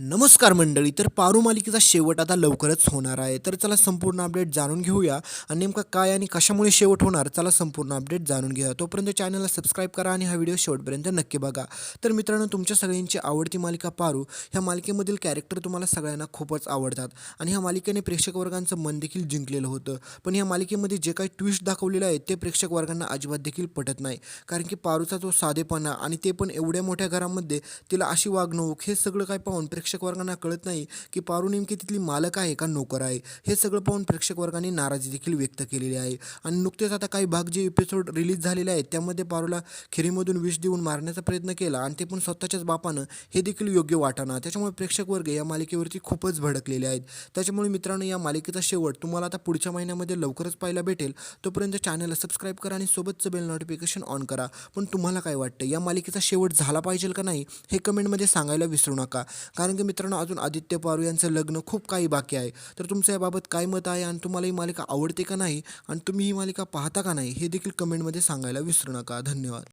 नमस्कार मंडळी तर पारू मालिकेचा शेवट आता लवकरच होणार आहे. तर चला संपूर्ण अपडेट जाणून घेऊया. आणि नेमका काय आणि कशामुळे शेवट होणार चला संपूर्ण अपडेट जाणून घेऊया. तोपर्यंत चॅनलला सबस्क्राईब करा आणि हा व्हिडिओ शेवटपर्यंत नक्की बघा. तर मित्रांनो तुमच्या सगळ्यांची आवडती मालिका पारू ह्या मालिकेमधील कॅरेक्टर तुम्हाला सगळ्यांना खूपच आवडतात. आणि ह्या मालिकेने प्रेक्षक वर्गांचं मन देखील जिंकलेलं होतं. पण ह्या मालिकेमध्ये जे काही ट्विस्ट दाखवलेलं आहे ते प्रेक्षक वर्गांना अजिबात देखील पटत नाही. कारण की पारूचा तो साधेपणा आणि ते पण एवढ्या मोठ्या घरामध्ये तिला अशी वागणूक हे सगळं काय पाहून प्रेक्षक प्रेक्षक वर्गांना कळत नाही की पारू नेमकी तिथली मालक आहे का नोकर आहे? हे सगळं पाहून प्रेक्षक वर्गांनी नाराजी देखील व्यक्त केलेली आहे. आणि नुकतेच आता काही भाग जे एपिसोड रिलीज झालेले आहेत त्यामध्ये पारूला खिरीमधून विष देऊन मारण्याचा प्रयत्न केला आणि ते पण स्वतःच्याच बापानं हे देखील योग्य वाटाणा. त्याच्यामुळे प्रेक्षक वर्ग या मालिकेवरती खूपच भडकलेले आहेत. त्याच्यामुळे मित्रांनो या मालिकेचा शेवट तुम्हाला आता पुढच्या महिन्यामध्ये लवकरच पाहायला भेटेल. तोपर्यंत चॅनलला सबस्क्राईब करा आणि सोबतचं बेल नोटिफिकेशन ऑन करा. पण तुम्हाला काय वाटतं? या मालिकेचा शेवट झाला पाहिजे का नाही हे कमेंटमध्ये सांगायला विसरू नका. कारण की मित्रांनो अजून आदित्य पारू यांचं लग्न खूप काही बाकी आहे. तर तुमचं याबाबत काय मत आहे आणि तुम्हाला ही मालिका आवडते का नाही आणि तुम्ही ही मालिका पाहता का नाही हे देखील कमेंटमध्ये सांगायला विसरू नका. धन्यवाद.